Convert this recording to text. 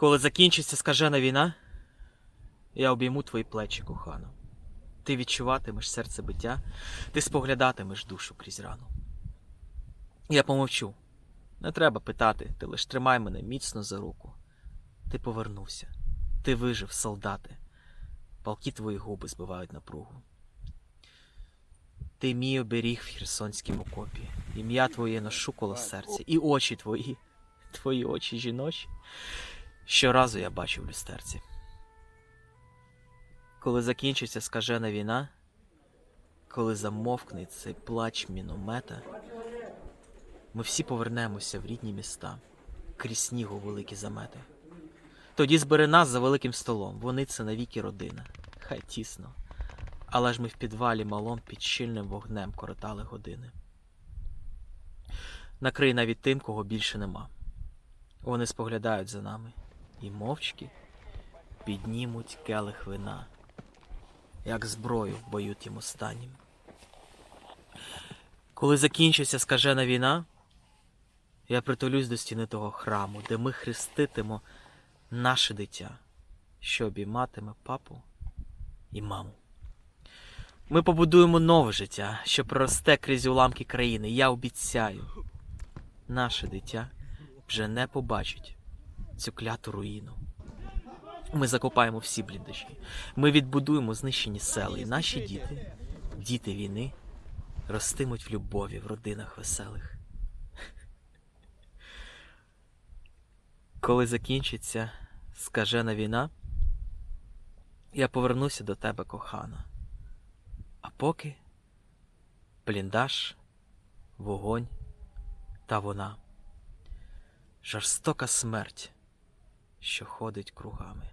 Коли закінчиться скажена війна, я обійму твої плечі, кохано. Ти відчуватимеш серце биття, ти споглядатимеш душу крізь рану. Я помовчу. Не треба питати, ти лиш тримай мене міцно за руку. Ти повернувся, ти вижив, солдати. Палки твої губи збивають напругу. Ти мій оберіг в херсонському окопі. Ім'я твоє ношу коло серця, і очі твої, твої очі жіночі. Щоразу я бачу в люстерці. Коли закінчиться скажена війна, коли замовкне цей плач міномета, ми всі повернемося в рідні міста, крізь снігу великі замети. Тоді збери нас за великим столом, вони це навіки родина, хай тісно. Але ж ми в підвалі малом під щільним вогнем коротали години. Накрий навіть тим, кого більше нема. Вони споглядають за нами і мовчки піднімуть келих вина, як зброю в бою тим останнім. Коли закінчиться скажена війна, я притулюсь до стіни того храму, де ми хреститимо наше дитя, що обійматиме папу і маму. Ми побудуємо нове життя, що проросте крізь уламки країни. Я обіцяю, наше дитя вже не побачить цю кляту руїну. Ми закопаємо всі бліндажі. Ми відбудуємо знищені села, і наші діти, діти війни, ростимуть в любові в родинах веселих. Коли закінчиться скажена війна, я повернуся до тебе, кохана. А поки бліндаж, вогонь та вона. Жорстока смерть, що ходить кругами.